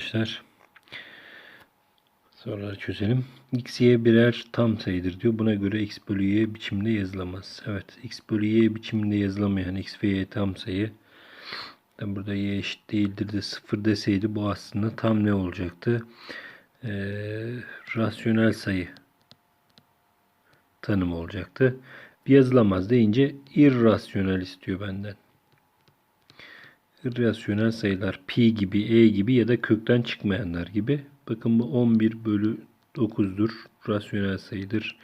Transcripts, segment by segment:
Arkadaşlar. Soruları çözelim. X, Y birer tam sayıdır diyor. Buna göre X bölü Y biçimde yazılamaz. Evet. X bölü Y biçiminde yazılamayan X ve Y tam sayı. Tabi burada Y eşit değildir de sıfır deseydi bu aslında tam ne olacaktı? Ee, rasyonel sayı tanımı olacaktı. Bir yazılamaz deyince irrasyonel istiyor benden. İrrasyonel sayılar pi gibi, e gibi ya da kökten çıkmayanlar gibi. Bakın bu 11 bölü 9'dur. Rasyonel sayıdır.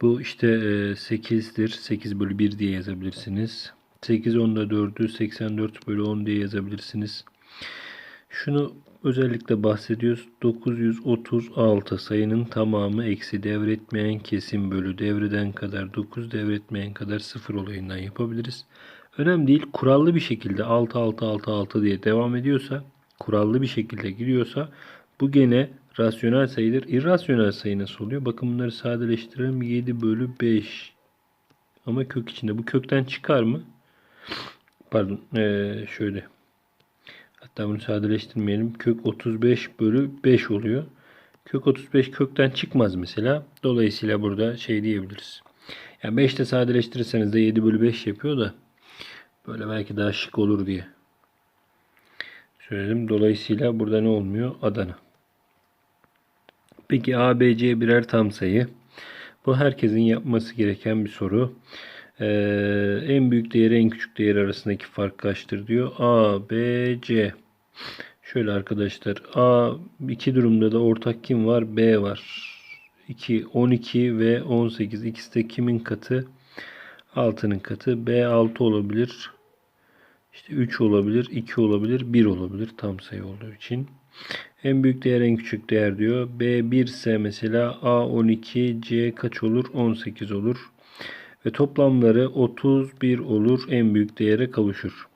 Bu işte 8'dir. 8 bölü 1 diye yazabilirsiniz. 8 10'da 4'ü 84 bölü 10 diye yazabilirsiniz. Şunu özellikle bahsediyoruz. 936 sayının tamamı eksi devretmeyen kesim bölü devreden kadar 9 devretmeyen kadar 0 olayından yapabiliriz. Önemli değil. Kurallı bir şekilde 6 6 6 6 diye devam ediyorsa, kurallı bir şekilde gidiyorsa bu gene rasyonel sayıdır. İrrasyonel sayı nasıl oluyor? Bakın bunları sadeleştirelim. 7 bölü 5. Ama kök içinde. Bu kökten çıkar mı? Pardon. Ee, şöyle. Hatta bunu sadeleştirmeyelim. Kök 35 bölü 5 oluyor. Kök 35 kökten çıkmaz mesela. Dolayısıyla burada şey diyebiliriz. Yani 5 de sadeleştirirseniz de 7 bölü 5 yapıyor da böyle belki daha şık olur diye söyledim. Dolayısıyla burada ne olmuyor? Adana. Peki A, B, C birer tam sayı. Bu herkesin yapması gereken bir soru. Ee, en büyük değeri en küçük değeri arasındaki fark kaçtır diyor. A, B, C. Şöyle arkadaşlar. A iki durumda da ortak kim var? B var. 2, 12 ve 18. İkisi de kimin katı? 6'nın katı. B 6 olabilir. İşte 3 olabilir, 2 olabilir, 1 olabilir tam sayı olduğu için. En büyük değer en küçük değer diyor. B 1 ise mesela A 12, C kaç olur? 18 olur. Ve toplamları 31 olur. En büyük değere kavuşur.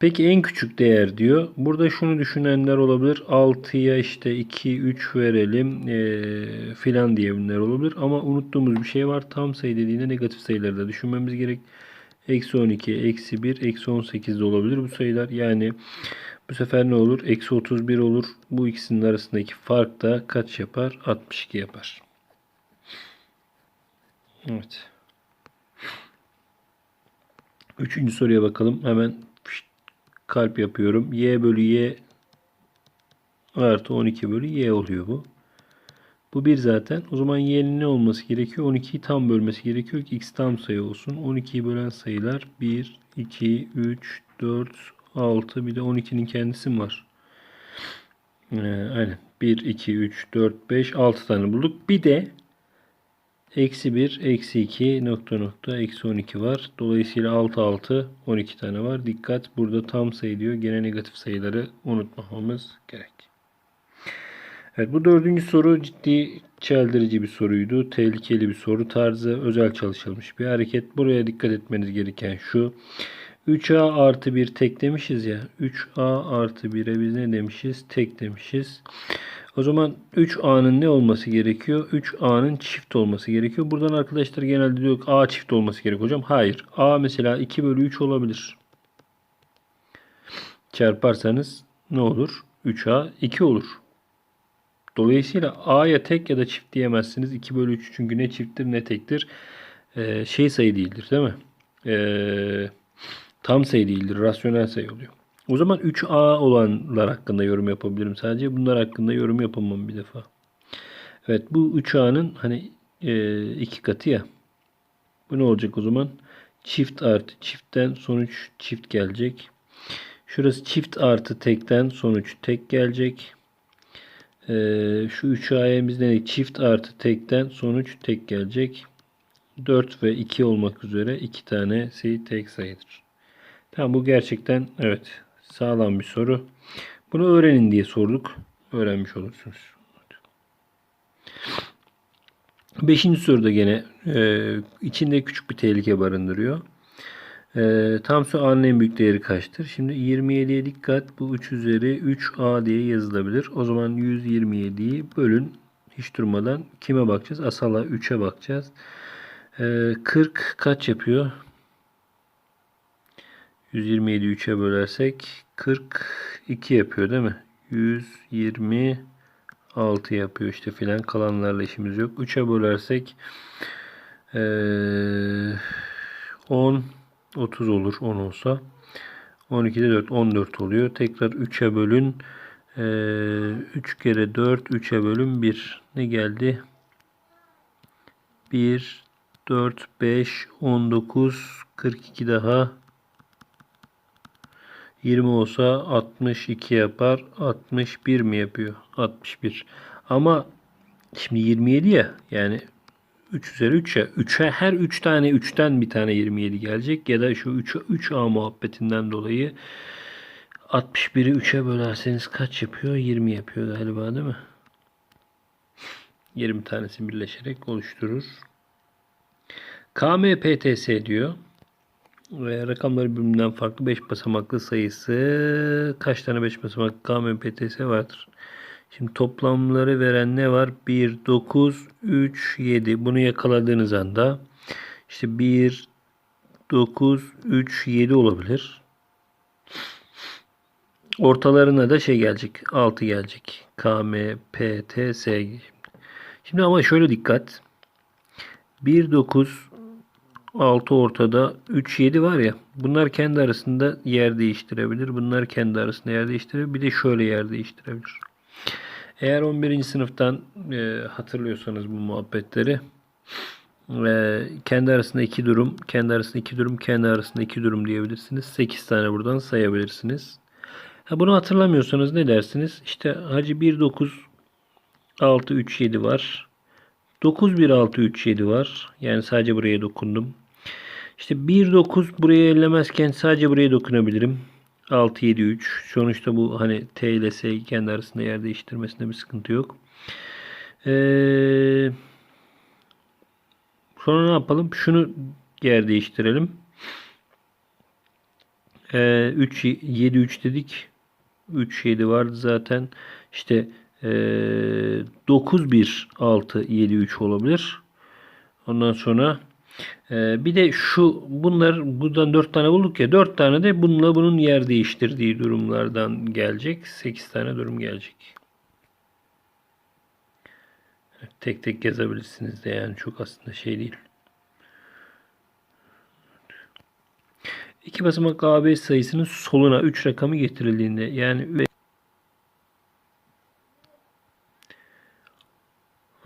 Peki en küçük değer diyor. Burada şunu düşünenler olabilir. 6'ya işte 2, 3 verelim ee, filan diyebilenler olabilir. Ama unuttuğumuz bir şey var. Tam sayı dediğinde negatif sayıları da düşünmemiz gerek. Eksi 12, eksi 1, eksi 18 de olabilir bu sayılar. Yani bu sefer ne olur? Eksi 31 olur. Bu ikisinin arasındaki fark da kaç yapar? 62 yapar. Evet. Üçüncü soruya bakalım. Hemen kalp yapıyorum. Y bölü Y artı 12 bölü Y oluyor bu. Bu 1 zaten. O zaman y'nin ne olması gerekiyor? 12'yi tam bölmesi gerekiyor ki x tam sayı olsun. 12'yi bölen sayılar 1, 2, 3, 4, 6 bir de 12'nin kendisi var? Ee, aynen. 1, 2, 3, 4, 5, 6 tane bulduk. Bir de eksi 1, eksi 2 nokta nokta eksi 12 var. Dolayısıyla 6, 6, 12 tane var. Dikkat burada tam sayı diyor. Gene negatif sayıları unutmamamız gerek. Evet bu dördüncü soru ciddi çeldirici bir soruydu. Tehlikeli bir soru tarzı. Özel çalışılmış bir hareket. Buraya dikkat etmeniz gereken şu. 3a artı 1 tek demişiz ya. 3a artı 1'e biz ne demişiz? Tek demişiz. O zaman 3a'nın ne olması gerekiyor? 3a'nın çift olması gerekiyor. Buradan arkadaşlar genelde diyor a çift olması gerekiyor hocam. Hayır. a mesela 2 bölü 3 olabilir. Çarparsanız ne olur? 3a 2 olur. Dolayısıyla A'ya tek ya da çift diyemezsiniz. 2 bölü 3 çünkü ne çifttir ne tektir. Ee, şey sayı değildir değil mi? Ee, tam sayı değildir. Rasyonel sayı oluyor. O zaman 3A olanlar hakkında yorum yapabilirim sadece. Bunlar hakkında yorum yapamam bir defa. Evet bu 3A'nın hani e, iki katı ya. Bu ne olacak o zaman? Çift artı çiftten sonuç çift gelecek. Şurası çift artı tekten sonuç tek gelecek. Ee, şu 3 ayemizde ne? Çift artı tekten sonuç tek gelecek. 4 ve 2 olmak üzere 2 tane sayı tek sayıdır. Tamam bu gerçekten evet sağlam bir soru. Bunu öğrenin diye sorduk. Öğrenmiş olursunuz. Beşinci soruda gene e, içinde küçük bir tehlike barındırıyor. E, tam su A'nın en büyük değeri kaçtır? Şimdi 27'ye dikkat. Bu 3 üzeri 3A diye yazılabilir. O zaman 127'yi bölün. Hiç durmadan kime bakacağız? Asala 3'e bakacağız. E, 40 kaç yapıyor? 127'yi 3'e bölersek 42 yapıyor değil mi? 126 yapıyor işte filan kalanlarla işimiz yok. 3'e bölersek eee 10 30 olur 10 olsa. 12'de 4 14 oluyor. Tekrar 3'e bölün. Eee 3 kere 4 3'e bölün 1. Ne geldi? 1 4 5 19 42 daha 20 olsa 62 yapar. 61 mi yapıyor? 61. Ama şimdi 27 ya yani 3 üzeri 3 ya. 3'e her 3 tane 3'ten bir tane 27 gelecek ya da şu 3 3A muhabbetinden dolayı 61'i 3'e bölerseniz kaç yapıyor? 20 yapıyor galiba değil mi? 20 tanesi birleşerek oluşturur. KMPTS diyor. Ve rakamları birbirinden farklı 5 basamaklı sayısı kaç tane 5 basamaklı KMPTS vardır? Şimdi toplamları veren ne var? 1, 9, 3, 7. Bunu yakaladığınız anda işte 1, 9, 3, 7 olabilir. Ortalarına da şey gelecek. 6 gelecek. KMPTS. Şimdi ama şöyle dikkat. 1, 9, 6 ortada 3 7 var ya bunlar kendi arasında yer değiştirebilir. Bunlar kendi arasında yer değiştirebilir. Bir de şöyle yer değiştirebilir. Eğer 11. sınıftan e, hatırlıyorsanız bu muhabbetleri e, kendi arasında iki durum, kendi arasında iki durum, kendi arasında iki durum diyebilirsiniz. 8 tane buradan sayabilirsiniz. Ha, bunu hatırlamıyorsanız ne dersiniz? İşte hacı 1 9 6 3 7 var. 9 1 6 3 7 var. Yani sadece buraya dokundum. İşte 1 9 buraya ellemezken sadece buraya dokunabilirim. 6 7 3. Sonuçta bu hani T ile S kendi arasında yer değiştirmesinde bir sıkıntı yok. Ee, sonra ne yapalım? Şunu yer değiştirelim. Ee, 3 7 3 dedik. 3 7 vardı zaten. İşte e, 9 1 6 7 3 olabilir. Ondan sonra e, bir de şu bunlar buradan 4 tane bulduk ya 4 tane de bununla bunun yer değiştirdiği durumlardan gelecek. 8 tane durum gelecek. Tek tek yazabilirsiniz de yani çok aslında şey değil. İki basamaklı AB sayısının soluna 3 rakamı getirildiğinde yani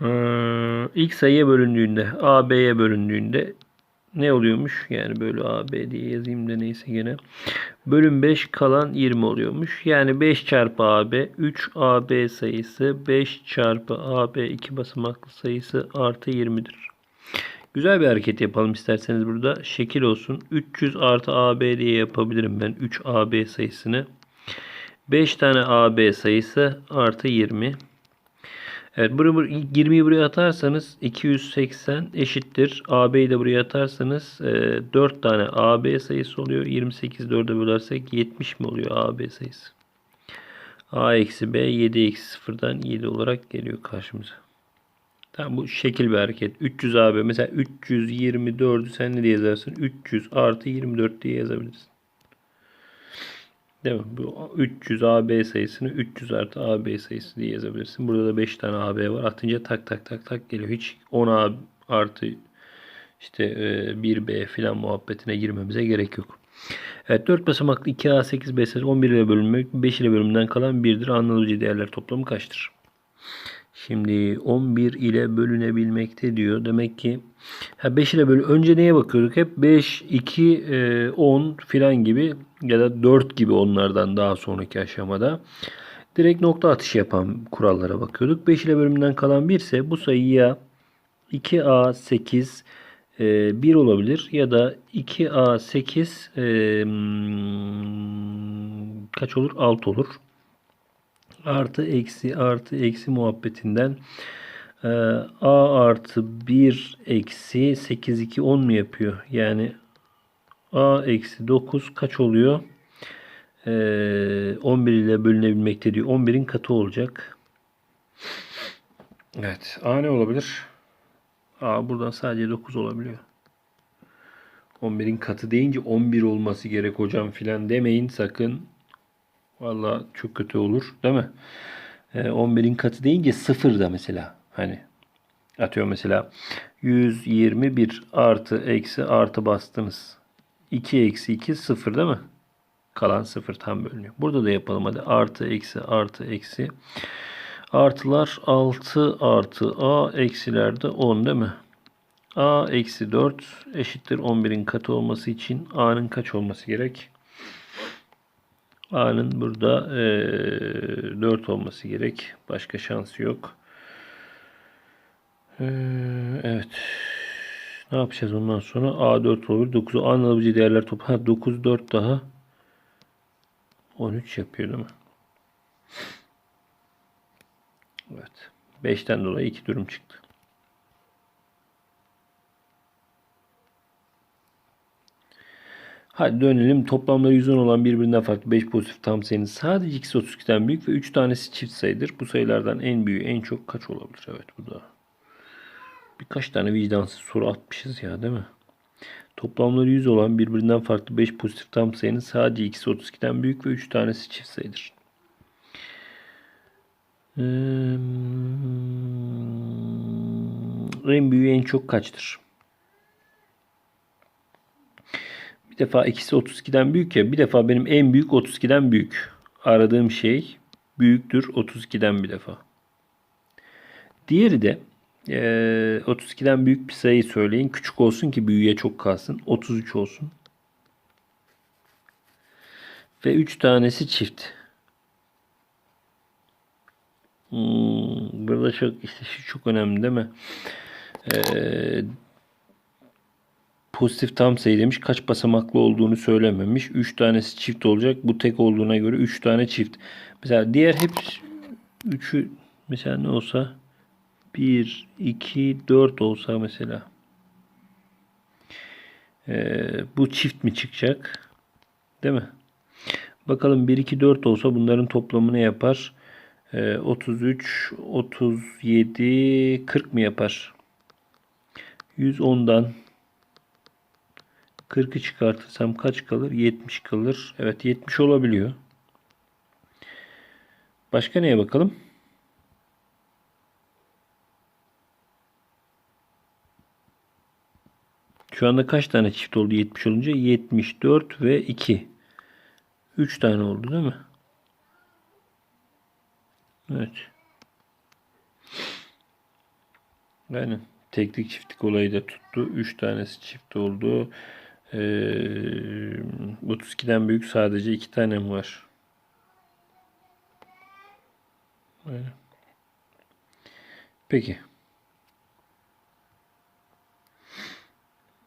Ee, ilk sayıya bölündüğünde A B'ye bölündüğünde ne oluyormuş? Yani bölü A B diye yazayım da neyse gene. Bölüm 5 kalan 20 oluyormuş. Yani 5 çarpı AB 3 AB sayısı 5 çarpı AB 2 basamaklı sayısı artı 20'dir. Güzel bir hareket yapalım isterseniz burada. Şekil olsun. 300 artı AB diye yapabilirim ben 3 AB sayısını. 5 tane AB sayısı artı 20. Evet buraya, 20'yi buraya atarsanız 280 eşittir. AB'yi de buraya atarsanız e, 4 tane AB sayısı oluyor. 28 4'e bölersek 70 mi oluyor AB sayısı? A eksi B 7 eksi 0'dan 7 olarak geliyor karşımıza. Tamam bu şekil bir hareket. 300 AB mesela 324'ü sen ne diye yazarsın? 300 artı 24 diye yazabilirsin. Değil mi? Bu 300 AB sayısını 300 artı AB sayısı diye yazabilirsin. Burada da 5 tane AB var. Atınca tak tak tak tak geliyor. Hiç 10 A artı işte 1B filan muhabbetine girmemize gerek yok. Evet 4 basamaklı 2A 8 B sayısı 11 ile bölünmek 5 ile bölümünden kalan 1'dir. Analoji değerler toplamı kaçtır? Şimdi 11 ile bölünebilmekte diyor. Demek ki ha 5 ile bölü önce neye bakıyorduk? Hep 5, 2, 10 filan gibi ya da 4 gibi onlardan daha sonraki aşamada direkt nokta atışı yapan kurallara bakıyorduk. 5 ile bölümünden kalan 1 ise bu sayıya 2A 8 1 olabilir ya da 2A 8 kaç olur? 6 olur artı eksi artı eksi muhabbetinden e, a artı 1 eksi 8 2 10 mu yapıyor? Yani a eksi 9 kaç oluyor? E, 11 ile bölünebilmekte diyor. 11'in katı olacak. Evet. A ne olabilir? A buradan sadece 9 olabiliyor. 11'in katı deyince 11 olması gerek hocam filan demeyin sakın. Vallahi çok kötü olur değil mi? Ee, 11'in katı deyince 0 da mesela. Hani atıyor mesela 121 artı eksi artı bastınız. 2 eksi 2 0 değil mi? Kalan 0 tam bölünüyor. Burada da yapalım hadi. Artı eksi artı eksi. Artılar 6 artı a eksiler de 10 değil mi? a eksi 4 eşittir 11'in katı olması için a'nın kaç olması gerek? a'nın burada e, 4 olması gerek. Başka şansı yok. E, evet. Ne yapacağız ondan sonra? a 4 olur. 9 a'nın alabileceği değerler toplu. Ha 9 4 daha 13 yapıyor değil mi? Evet. 5'ten dolayı iki durum çıktı. Hadi dönelim. Toplamları 110 olan birbirinden farklı 5 pozitif tam sayının sadece ikisi 32'den büyük ve 3 tanesi çift sayıdır. Bu sayılardan en büyüğü en çok kaç olabilir? Evet bu da. Birkaç tane vicdansız soru atmışız ya değil mi? Toplamları 100 olan birbirinden farklı 5 pozitif tam sayının sadece ikisi 32'den büyük ve 3 tanesi çift sayıdır. Ee, en büyüğü en çok kaçtır? Bir defa ikisi 32'den büyük ya. Bir defa benim en büyük 32'den büyük. Aradığım şey büyüktür 32'den bir defa. Diğeri de e, 32'den büyük bir sayı söyleyin. Küçük olsun ki büyüğe çok kalsın. 33 olsun. Ve 3 tanesi çift. Hmm, burada çok işte şu çok önemli değil mi? Ee, pozitif tam sayı demiş. Kaç basamaklı olduğunu söylememiş. 3 tanesi çift olacak. Bu tek olduğuna göre 3 tane çift. Mesela diğer hep 3'ü mesela ne olsa 1, 2, 4 olsa mesela. Ee, bu çift mi çıkacak? Değil mi? Bakalım 1, 2, 4 olsa bunların toplamı ne yapar? 33, 37, 40 mı yapar? 110'dan 40'ı çıkartırsam kaç kalır? 70 kalır. Evet 70 olabiliyor. Başka neye bakalım? Şu anda kaç tane çift oldu 70 olunca? 74 ve 2. 3 tane oldu değil mi? Evet. Yani teklik çiftlik olayı da tuttu. 3 tanesi çift oldu. Ee, 32'den büyük sadece 2 tane mi var? Öyle. Peki.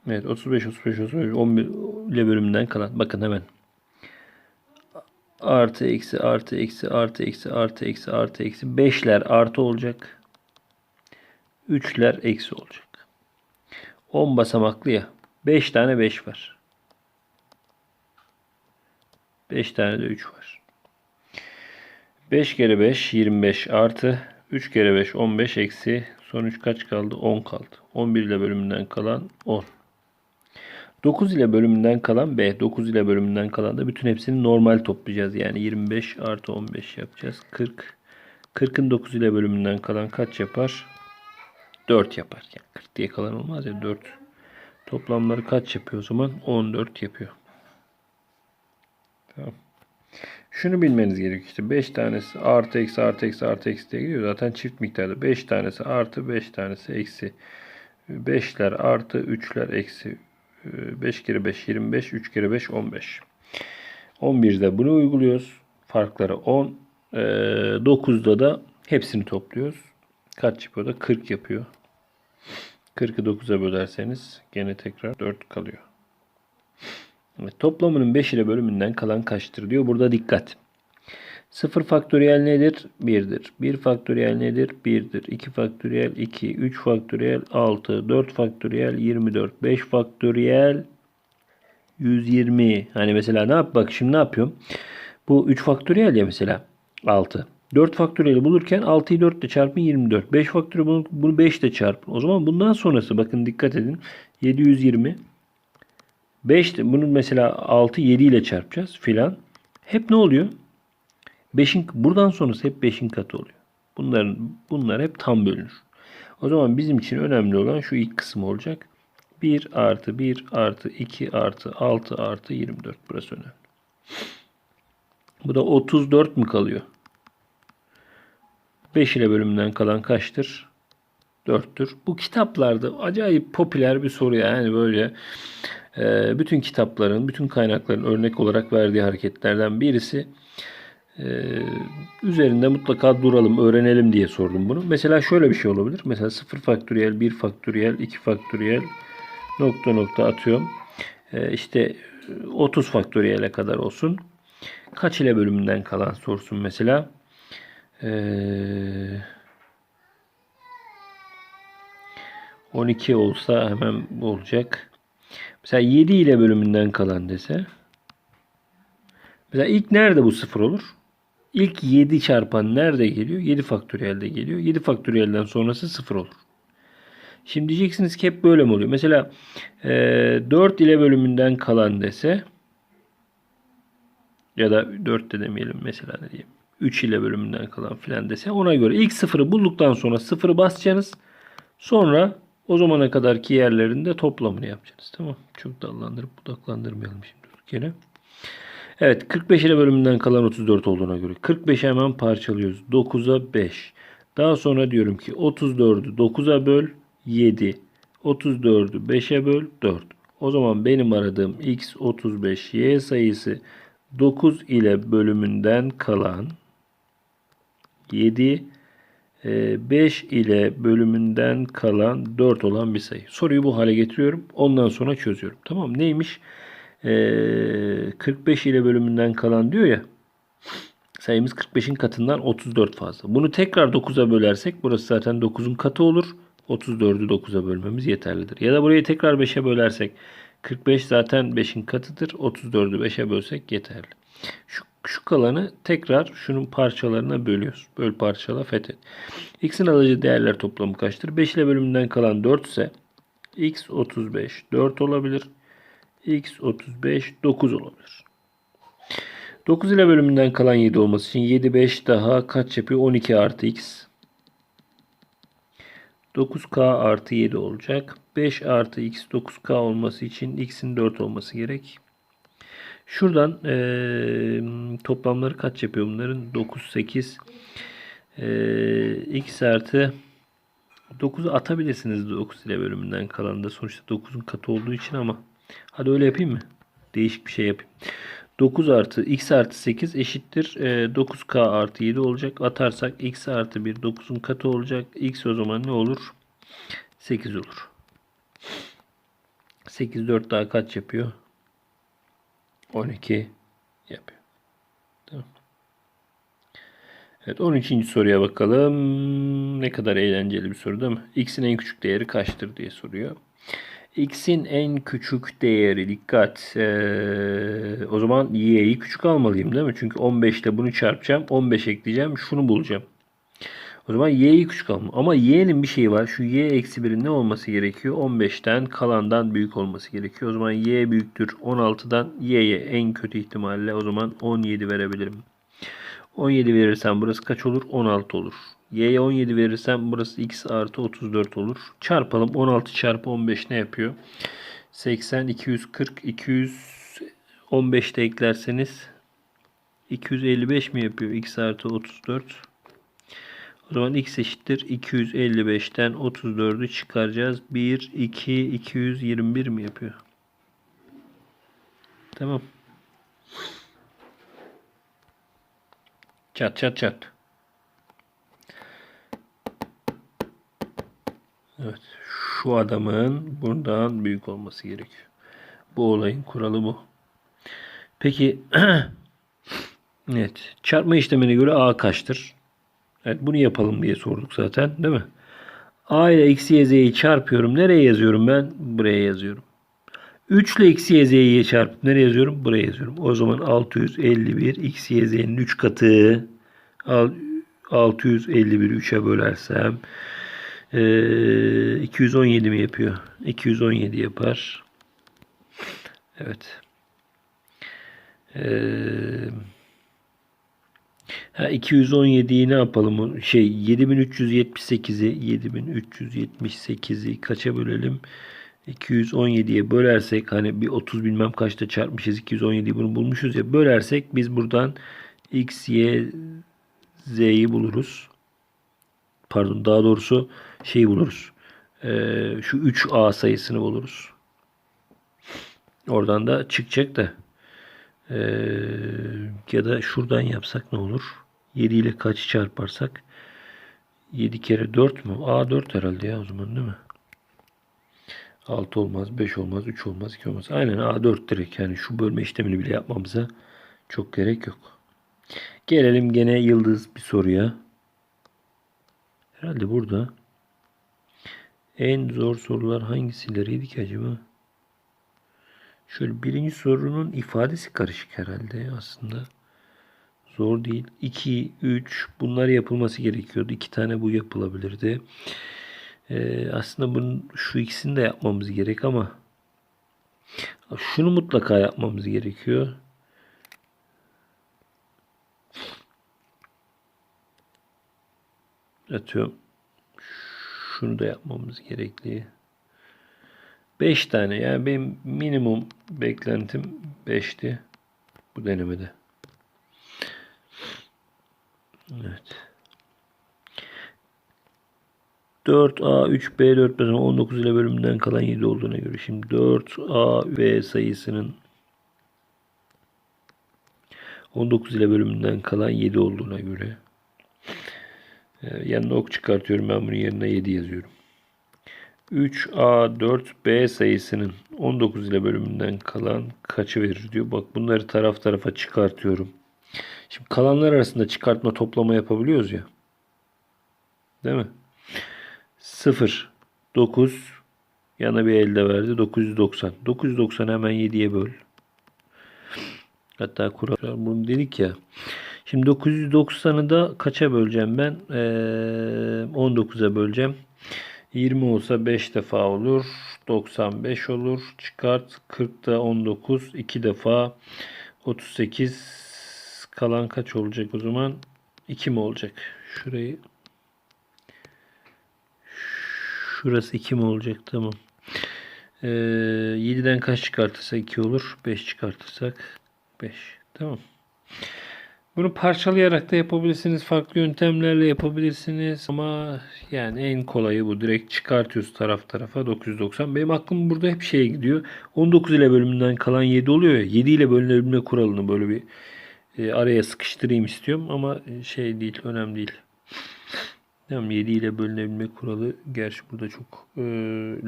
Evet 35 35 35 11 ile bölümünden kalan. Bakın hemen artı eksi artı eksi artı eksi artı eksi artı eksi 5'ler artı olacak. 3'ler eksi olacak. 10 basamaklı ya. 5 tane 5 var. 5 tane de 3 var. 5 kere 5 25 artı 3 kere 5 15 eksi sonuç kaç kaldı? 10 kaldı. 11 ile bölümünden kalan 10. 9 ile bölümünden kalan B. 9 ile bölümünden kalan da bütün hepsini normal toplayacağız. Yani 25 artı 15 yapacağız. 40. 40'ın 9 ile bölümünden kalan kaç yapar? 4 yapar. Yani 40 diye kalan olmaz ya 4. Toplamları kaç yapıyor o zaman? 14 yapıyor. Tamam. Şunu bilmeniz gerekiyor. İşte 5 tanesi artı eksi artı eksi artı eksi diye gidiyor. Zaten çift miktarda. 5 tanesi artı 5 tanesi eksi. 5'ler artı 3'ler eksi. 5 kere 5 25. 3 kere 5 15. 11'de bunu uyguluyoruz. Farkları 10. 9'da da hepsini topluyoruz. Kaç yapıyor da? 40 yapıyor. 40'ı 9'a bölerseniz gene tekrar 4 kalıyor. Evet, toplamının 5 ile bölümünden kalan kaçtır diyor. Burada dikkat. 0 faktöriyel nedir? 1'dir. 1 faktöriyel nedir? 1'dir. 2 faktöriyel 2, 3 faktöriyel 6, 4 faktöriyel 24, 5 faktöriyel 120. Hani mesela ne yap? Bak şimdi ne yapıyorum? Bu 3 faktöriyel ya mesela 6. 4 faktöriyeli bulurken 6'yı 4 ile çarpın 24. 5 faktöriyel bunu 5 ile çarpın. O zaman bundan sonrası bakın dikkat edin. 720. 5 de bunu mesela 6 7 ile çarpacağız filan. Hep ne oluyor? 5'in buradan sonrası hep 5'in katı oluyor. Bunların bunlar hep tam bölünür. O zaman bizim için önemli olan şu ilk kısım olacak. 1 artı 1 artı 2 artı 6 artı 24. Burası önemli. Bu da 34 mü kalıyor? 5 ile bölümünden kalan kaçtır? 4'tür. Bu kitaplarda acayip popüler bir soru yani böyle e, bütün kitapların, bütün kaynakların örnek olarak verdiği hareketlerden birisi. E, üzerinde mutlaka duralım, öğrenelim diye sordum bunu. Mesela şöyle bir şey olabilir. Mesela 0 faktöriyel, 1 faktöriyel, 2 faktöriyel nokta nokta atıyorum. E, işte 30 faktöriyele kadar olsun. Kaç ile bölümünden kalan sorsun mesela. Eee 12 olsa hemen olacak. Mesela 7 ile bölümünden kalan dese. Mesela ilk nerede bu sıfır olur? İlk 7 çarpan nerede geliyor? 7 faktöriyelde geliyor. 7 faktöriyelden sonrası sıfır olur. Şimdi diyeceksiniz ki hep böyle mi oluyor? Mesela e, 4 ile bölümünden kalan dese ya da 4 de demeyelim mesela ne diyeyim. 3 ile bölümünden kalan filan dese ona göre ilk sıfırı bulduktan sonra sıfırı basacaksınız. Sonra o zamana kadarki yerlerinde toplamını yapacaksınız. Tamam. Çok dallandırıp budaklandırmayalım şimdi gene. Evet 45 ile bölümünden kalan 34 olduğuna göre 45'i hemen parçalıyoruz. 9'a 5. Daha sonra diyorum ki 34'ü 9'a böl 7. 34'ü 5'e böl 4. O zaman benim aradığım x 35 y sayısı 9 ile bölümünden kalan 7 5 ee, ile bölümünden kalan 4 olan bir sayı. Soruyu bu hale getiriyorum. Ondan sonra çözüyorum. Tamam neymiş? 45 ee, ile bölümünden kalan diyor ya. Sayımız 45'in katından 34 fazla. Bunu tekrar 9'a bölersek burası zaten 9'un katı olur. 34'ü 9'a bölmemiz yeterlidir. Ya da burayı tekrar 5'e bölersek 45 zaten 5'in katıdır. 34'ü 5'e bölsek yeterli. Şu şu kalanı tekrar şunun parçalarına bölüyoruz. Böl parçala fethet. X'in alıcı değerler toplamı kaçtır? 5 ile bölümünden kalan 4 ise X 35 4 olabilir. X 35 9 olabilir. 9 ile bölümünden kalan 7 olması için 7 5 daha kaç yapıyor? 12 artı X. 9K artı 7 olacak. 5 artı X 9K olması için X'in 4 olması gerek. Şuradan e, toplamları kaç yapıyor bunların? 9, 8 e, x artı 9'u atabilirsiniz 9 ile bölümünden kalan da sonuçta 9'un katı olduğu için ama hadi öyle yapayım mı? Değişik bir şey yapayım. 9 artı x artı 8 eşittir. E, 9k artı 7 olacak. Atarsak x artı 1 9'un katı olacak. x o zaman ne olur? 8 olur. 8 4 daha kaç yapıyor? 12 yapıyor. Evet 13. soruya bakalım. Ne kadar eğlenceli bir soru değil mi? X'in en küçük değeri kaçtır diye soruyor. X'in en küçük değeri dikkat. Ee, o zaman y'yi küçük almalıyım değil mi? Çünkü 15 ile bunu çarpacağım. 15 ekleyeceğim. Şunu bulacağım. O zaman y'yi küçük alma. Ama y'nin bir şeyi var. Şu y eksi 1'in ne olması gerekiyor? 15'ten kalandan büyük olması gerekiyor. O zaman y büyüktür. 16'dan y'ye en kötü ihtimalle o zaman 17 verebilirim. 17 verirsem burası kaç olur? 16 olur. Y'ye 17 verirsem burası x artı 34 olur. Çarpalım. 16 çarpı 15 ne yapıyor? 80, 240, 215 de eklerseniz 255 mi yapıyor? x artı 34. O zaman x eşittir 255'ten 34'ü çıkaracağız. 1, 2, 221 mi yapıyor? Tamam. Çat çat çat. Evet. Şu adamın buradan büyük olması gerekiyor. Bu olayın kuralı bu. Peki evet. Çarpma işlemine göre a kaçtır? Evet bunu yapalım diye sorduk zaten değil mi? A ile eksi y çarpıyorum. Nereye yazıyorum ben? Buraya yazıyorum. 3 ile eksi y çarpıp nereye yazıyorum? Buraya yazıyorum. O zaman 651 x y 3 katı 651 3'e bölersem 217 mi yapıyor? 217 yapar. Evet. Eee Ha, 217'yi ne yapalım? Şey 7378'i 7378'i kaça bölelim? 217'ye bölersek hani bir 30 bilmem kaçta çarpmışız 217'yi bunu bulmuşuz ya bölersek biz buradan x, y, z'yi buluruz. Pardon daha doğrusu şeyi buluruz. Ee, şu 3a sayısını buluruz. Oradan da çıkacak da ee, ya da şuradan yapsak ne olur? 7 ile kaç çarparsak 7 kere 4 mü? A 4 herhalde ya o zaman değil mi? 6 olmaz, 5 olmaz, 3 olmaz, 2 olmaz. Aynen A4 direkt. Yani şu bölme işlemini bile yapmamıza çok gerek yok. Gelelim gene yıldız bir soruya. Herhalde burada en zor sorular hangisileriydi ki acaba? Şöyle birinci sorunun ifadesi karışık herhalde aslında. Zor değil. 2, 3 bunlar yapılması gerekiyordu. 2 tane bu yapılabilirdi. Ee, aslında bunun şu ikisini de yapmamız gerek ama şunu mutlaka yapmamız gerekiyor. Atıyorum. Şunu da yapmamız gerekli. 5 tane yani benim minimum beklentim 5'ti bu denemede. Evet. 4A 3B 4 B 19 ile bölümünden kalan 7 olduğuna göre şimdi 4A ve sayısının 19 ile bölümünden kalan 7 olduğuna göre yanına ok çıkartıyorum ben bunun yerine 7 yazıyorum. 3A 4B sayısının 19 ile bölümünden kalan kaçı verir diyor. Bak bunları taraf tarafa çıkartıyorum. Şimdi kalanlar arasında çıkartma toplama yapabiliyoruz ya. Değil mi? 0, 9, yana bir elde verdi. 990. 990 hemen 7'ye böl. Hatta kural bunu dedik ya. Şimdi 990'ı da kaça böleceğim ben? Ee, 19'a böleceğim. 20 olsa 5 defa olur. 95 olur. Çıkart. 40 da 19. 2 defa 38. Kalan kaç olacak o zaman? 2 mi olacak? Şurayı Şurası 2 mi olacak? Tamam. Ee, 7'den kaç çıkartırsak 2 olur. 5 çıkartırsak 5. Tamam. Bunu parçalayarak da yapabilirsiniz. Farklı yöntemlerle yapabilirsiniz. Ama yani en kolayı bu. Direkt çıkartıyoruz taraf tarafa 990. Benim aklım burada hep şeye gidiyor. 19 ile bölümünden kalan 7 oluyor ya. 7 ile bölünebilme kuralını böyle bir e, araya sıkıştırayım istiyorum. Ama şey değil. Önemli değil. Tamam 7 ile bölünebilme kuralı gerçi burada çok e,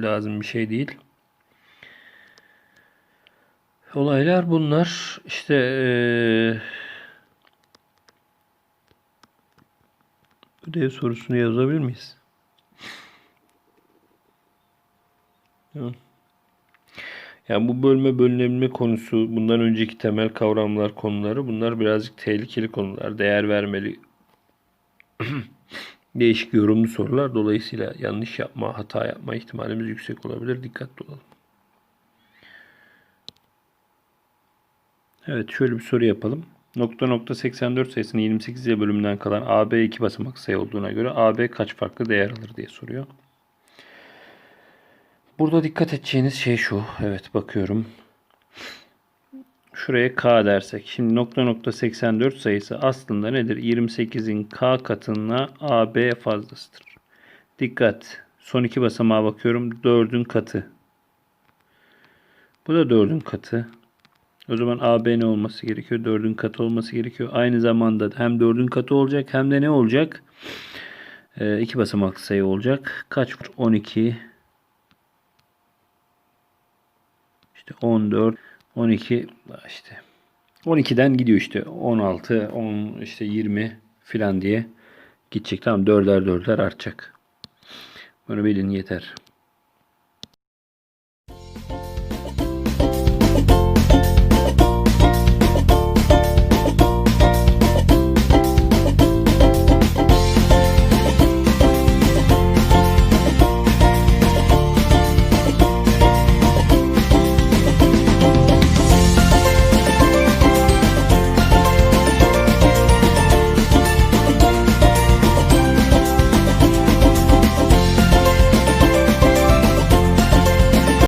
lazım bir şey değil. Olaylar bunlar. İşte e, ödev sorusunu yazabilir miyiz? Yani bu bölme bölünebilme konusu, bundan önceki temel kavramlar konuları bunlar birazcık tehlikeli konular. Değer vermeli değişik yorumlu sorular. Dolayısıyla yanlış yapma, hata yapma ihtimalimiz yüksek olabilir. Dikkatli olalım. Evet şöyle bir soru yapalım. Nokta nokta 84 sayısının 28 ile bölümünden kalan AB iki basamak sayı olduğuna göre AB kaç farklı değer alır diye soruyor. Burada dikkat edeceğiniz şey şu. Evet bakıyorum. Şuraya k dersek. Şimdi nokta nokta 84 sayısı aslında nedir? 28'in k katına AB fazlasıdır. Dikkat. Son iki basamağa bakıyorum. 4'ün katı. Bu da 4'ün katı. O zaman AB ne olması gerekiyor? 4'ün katı olması gerekiyor. Aynı zamanda hem 4'ün katı olacak hem de ne olacak? Ee, basamaklı sayı olacak. Kaç? 12 işte 14 12 işte 12'den gidiyor işte 16 10 işte 20 filan diye gidecek. Tamam dörder dörder artacak. Bunu bilin yeter.